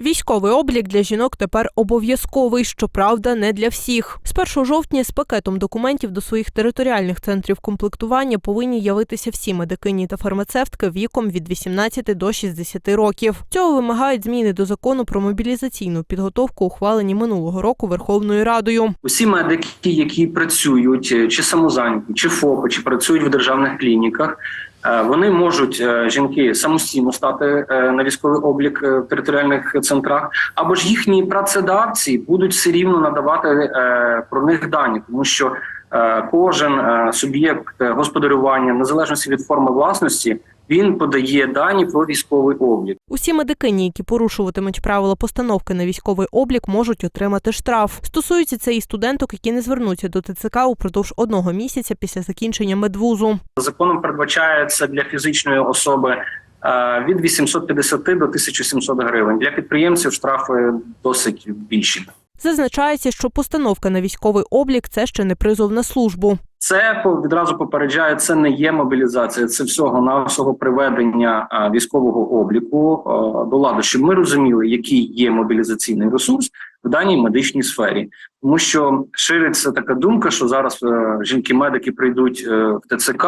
Військовий облік для жінок тепер обов'язковий, щоправда, не для всіх. З 1 жовтня з пакетом документів до своїх територіальних центрів комплектування повинні явитися всі медикині та фармацевтки віком від 18 до 60 років. Цього вимагають зміни до закону про мобілізаційну підготовку, ухвалені минулого року Верховною Радою. Усі медики, які працюють чи самозайняті, чи ФОПи, чи працюють в державних клініках, вони можуть е, жінки самостійно стати е, на військовий облік е, в територіальних центрах, або ж їхні працедавці будуть все рівно надавати е, про них дані, тому що е, кожен е, суб'єкт е, господарювання, незалежно від форми власності, він подає дані про військовий облік. Усі медикині, які порушуватимуть правила постановки на військовий облік, можуть отримати штраф. Стосується це і студенток, які не звернуться до ТЦК упродовж одного місяця після закінчення медвузу. Законом передбачається для фізичної особи е, від 850 до 1700 гривень. Для підприємців штрафи досить більші. Зазначається, що постановка на військовий облік це ще не призов на службу. Це відразу попереджає, це не є мобілізація, це всього навсього приведення е, військового обліку до ладу, щоб ми розуміли, який є мобілізаційний ресурс в даній медичній сфері, тому що шириться така думка, що зараз е, жінки-медики прийдуть е, в ТЦК.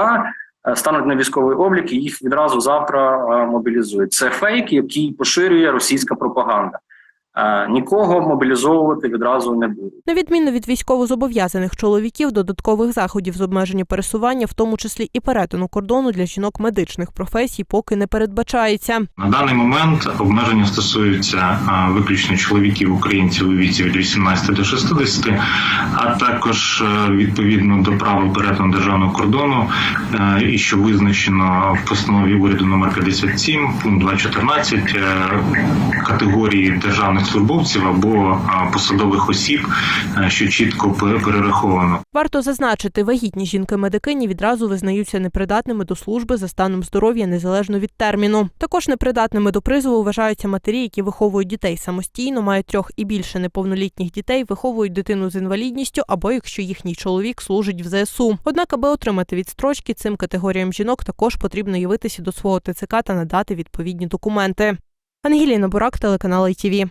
е, Стануть на військовий облік і їх відразу завтра мобілізують. Це фейк, який поширює російська пропаганда. Е, Нікого мобілізовувати відразу не буде. На відміну від військовозобов'язаних чоловіків, додаткових заходів з обмеження пересування, в тому числі і перетину кордону для жінок медичних професій, поки не передбачається. На даний момент обмеження стосуються виключно чоловіків українців у віці від 18 до 60, а також е, відповідно до правил перетину державного кордону, е, і що визначено в постанові уряду номер 57, пункт 2.14, е, категорії державних службовців або посадових осіб, е, що чітко перераховано. Варто зазначити, вагітні жінки-медикині відразу визнаються непридатними до служби за станом здоров'я незалежно від терміну. Також непридатними до призову вважаються матері, які виховують дітей самостійно, мають трьох і більше неповнолітніх дітей, виховують дитину з інвалідністю або якщо їхній чоловік служить в ЗСУ. Однак, аби отримати відстрочки, цим категоріям жінок також потрібно явитися до свого ТЦК та надати відповідні документи. Ангеліна Бурак, телеканал ITV.